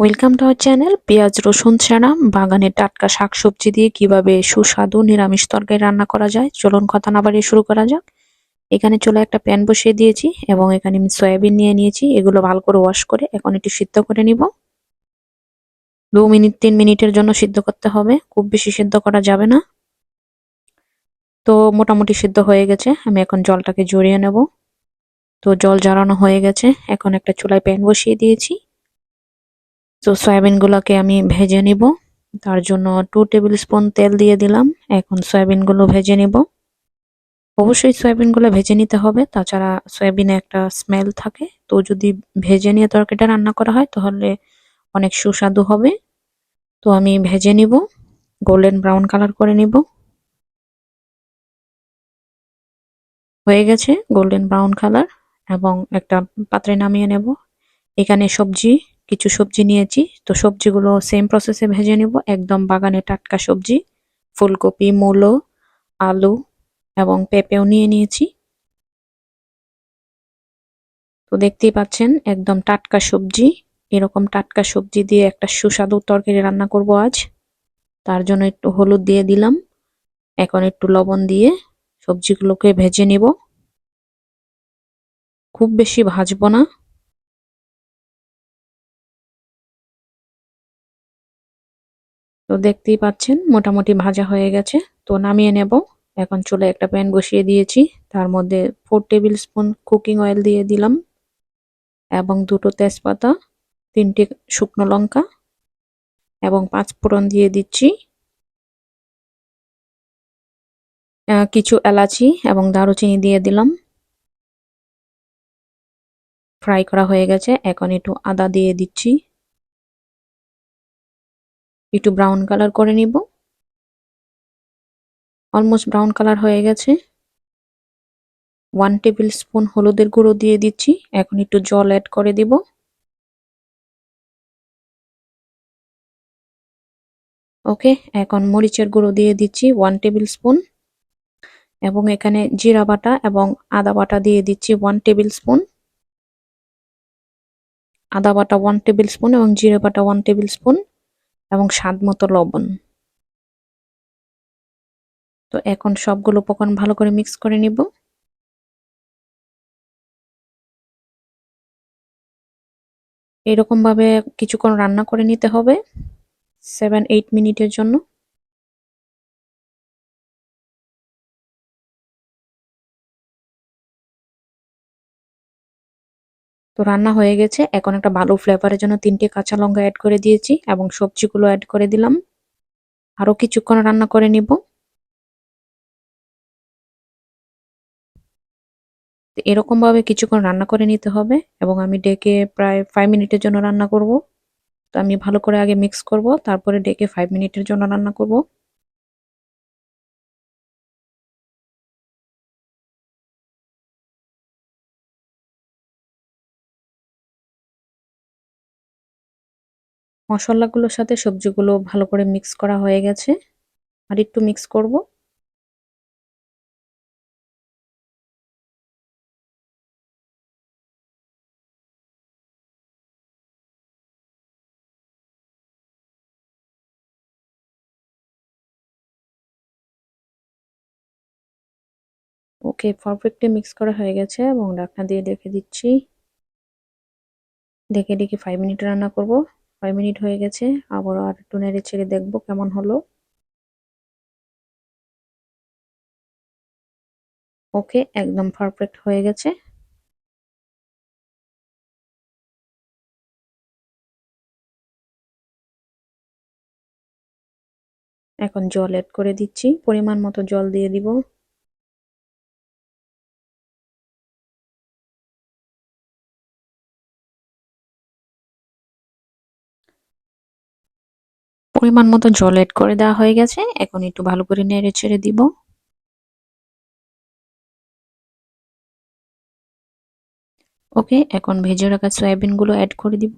Welcome to our channel পেঁয়াজ, রসুন ছাড়া বাগানে টাটকা শাকসবজি দিয়ে কীভাবে সুস্বাদু নিরামিষ তরকারি রান্না করা যায়, চলুন কথা না বাড়িয়ে শুরু করা যাক। এখানে চলে একটা প্যান বসিয়ে দিয়েছি এবং এখানে আমি সয়াবিন নিয়ে নিয়েছি, এগুলো ভালো করে ওয়াশ করে এখন একটু সিদ্ধ করে নিব। দু মিনিট, তিন মিনিটের জন্য সিদ্ধ করতে হবে, খুব বেশি সিদ্ধ করা যাবে না। তো মোটামুটি সিদ্ধ হয়ে গেছে, আমি এখন জলটাকে জড়িয়ে নেব। তো জল জ্বালানো হয়ে গেছে, এখন একটা চুলায় প্যান বসিয়ে দিয়েছি। তো সয়াবিনগুলোকে আমি ভেজে নিব। তার জন্য টু টেবিল স্পুন তেল দিয়ে দিলাম। এখন সয়াবিনগুলো ভেজে নিব। অবশ্যই সয়াবিনগুলো ভেজে নিতে হবে। তাছাড়া সয়াবিনে একটা স্মেল থাকে। তো যদি ভেজে নিয়ে তরকারিটা রান্না করা হয়, তাহলে অনেক সুস্বাদু হবে। তো আমি ভেজে নিব। গোল্ডেন ব্রাউন কালার করে নিব। হয়ে গেছে গোল্ডেন ব্রাউন কালার এবং একটা পাত্রে নামিয়ে নেব। এখানে সবজি কিছু সবজি নিয়েছি। তো সবজিগুলো সেম প্রসেসে ভেজে নেব। একদম বাগানে টাটকা সবজি, ফুলকপি, মূলো, আলু এবং পেঁপেও নিয়ে নিয়েছি। তো দেখতেই পাচ্ছেন, একদম টাটকা সবজি, এরকম টাটকা সবজি দিয়ে একটা সুস্বাদু তরকারি রান্না করব আজ। তার জন্য একটু হলুদ দিয়ে দিলাম। এখন একটু লবণ দিয়ে সবজিগুলোকে ভেজে নিব। খুব বেশি ভাজবো না। তো দেখতেই পাচ্ছেন, মোটামুটি ভাজা হয়ে গেছে। তো নামিয়ে নেব। এখন চুলে একটা প্যান বসিয়ে দিয়েছি। তার মধ্যে four tablespoon cooking oil দিয়ে দিলাম এবং দুটো তেজপাতা, তিনটে শুকনো লঙ্কা এবং পাঁচ ফোড়ন দিয়ে দিচ্ছি। কিছু এলাচি এবং দারুচিনি দিয়ে দিলাম। ফ্রাই করা হয়ে গেছে। এখন একটু আদা দিয়ে দিচ্ছি। একটু ব্রাউন কালার করে নিব। অলমোস্ট ব্রাউন কালার হয়ে গেছে। ওয়ান টেবিল স্পুন হলুদের গুঁড়ো দিয়ে দিচ্ছি। এখন একটু জল অ্যাড করে দিব। ওকে এখন মরিচের গুঁড়ো দিয়ে দিচ্ছি ওয়ান টেবিল স্পুন এবং এখানে জিরা বাটা এবং আদা বাটা দিয়ে দিচ্ছি ওয়ান টেবিল স্পুন আদা বাটা ওয়ান টেবিল স্পুন এবং জিরা বাটা ওয়ান টেবিল স্পুন এবং স্বাদ মতো লবণ। তো এখন সবগুলো উপকরণ ভালো করে মিক্স করে নিব। এরকম ভাবে কিছুক্ষণ রান্না করে নিতে হবে। সেভেন এইট মিনিটের জন্য। তো রান্না হয়ে গেছে। এখন একটা ভালো ফ্লেভারের জন্য তিনটে কাঁচা লঙ্কা অ্যাড করে দিয়েছি এবং সবজিগুলো অ্যাড করে দিলাম। আরও কিছুক্ষণ রান্না করে নিব। এরকম ভাবে কিছুক্ষণ রান্না করে নিতে হবে এবং আমি ডেকে প্রায় ফাইভ মিনিটের জন্য রান্না করব। তো আমি ভালো করে আগে মিক্স করব, তারপরে ডেকে ফাইভ মিনিটের জন্য রান্না করব। মশলাগুলোর সাথে সবজিগুলো ভালো করে মিক্স করা হয়ে গেছে। আর একটু মিক্স করব। ওকে পারফেক্টলি মিক্স করা হয়ে গেছে এবং ঢাকনা দিয়ে রেখে দিচ্ছি। ডেকে ডেকে ফাইভ মিনিট রান্না করব। ফাইভ মিনিট হয়ে গেছে, আবারও আর একটু নেড়ে ছেড়ে দেখব কেমন হলো। ওকে, একদম পারফেক্ট হয়ে গেছে। এখন জল অ্যাড করে দিচ্ছি, পরিমাণ মতো জল দিয়ে দিব। পরিমাণ মতো জল এড করে দেওয়া হয়ে গেছে। এখন একটু ভালো করে নেড়ে ছেড়ে দিব। ওকে, এখন ভেজে রাখা সয়াবিনগুলো অ্যাড করে দিব।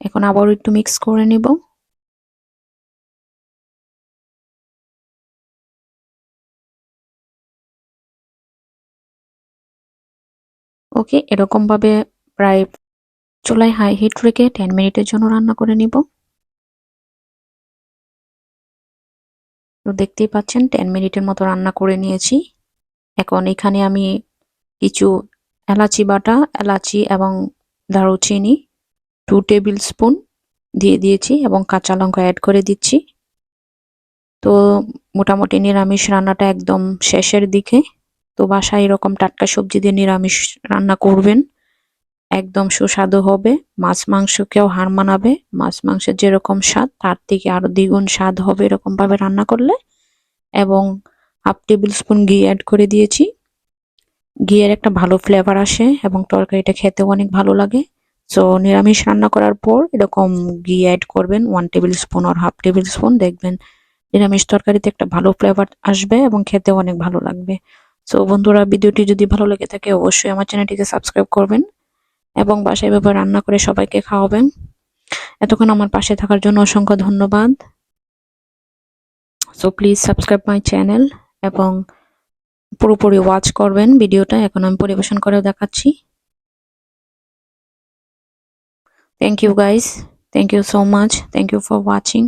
এখন আবার একটু মিক্স করে নিব। ওকে এরকম ভাবে প্রায় চুলায় হাই হিট রেখে টেন মিনিটের জন্য রান্না করে নিব। তো দেখতেই পাচ্ছেন টেন মিনিটের মতো রান্না করে নিয়েছি। এখন এখানে আমি কিছু এলাচি বাটা, এলাচি এবং দারুচিনি টু টেবিল স্পুন দিয়ে দিয়েছি এবং কাঁচা লঙ্কা অ্যাড করে দিচ্ছি। তো মোটামুটি নিরামিষ রান্নাটা একদম শেষের দিকে। তো বাসায় এরকম টাটকা সবজি দিয়ে নিরামিষ রান্না করবেন। একদম সুস্বাদু হবে, মাছ মাংসকেও হার মানাবে, মাছ মাংসের যেরকম স্বাদ, তার থেকে আরও দ্বিগুণ স্বাদ হবে এরকম ভাবে রান্না করলে। এবং হাফ টেবিল স্পুন ঘি অ্যাড করে দিয়েছি। ঘিয়ের একটা ভালো ফ্লেভার আসে এবং তরকারিটা খেতেও অনেক ভালো লাগে। সো নিরামিষ রান্না করার পর এরকম ঘি অ্যাড করবেন ওয়ান টেবিল স্পুন আর হাফ টেবিল স্পুন দেখবেন নিরামিষ তরকারিতে একটা ভালো ফ্লেভার আসবে এবং খেতেও অনেক ভালো লাগবে। সো বন্ধুরা, ভিডিওটি যদি ভালো লেগে থাকে, অবশ্যই আমার চ্যানেলটিকে সাবস্ক্রাইব করবেন। এবং বাসায় এভাবে রান্না করে সবাইকে খাওয়াবেন। এতক্ষণ আমার পাশে থাকার জন্য অসংখ্য ধন্যবাদ। So please subscribe my channel এবং পুরোপুরি ওয়াচ করবেন ভিডিওটা। এখন আমি পরিবেশন করে দেখাচ্ছি। Thank you guys thank you so much thank you for watching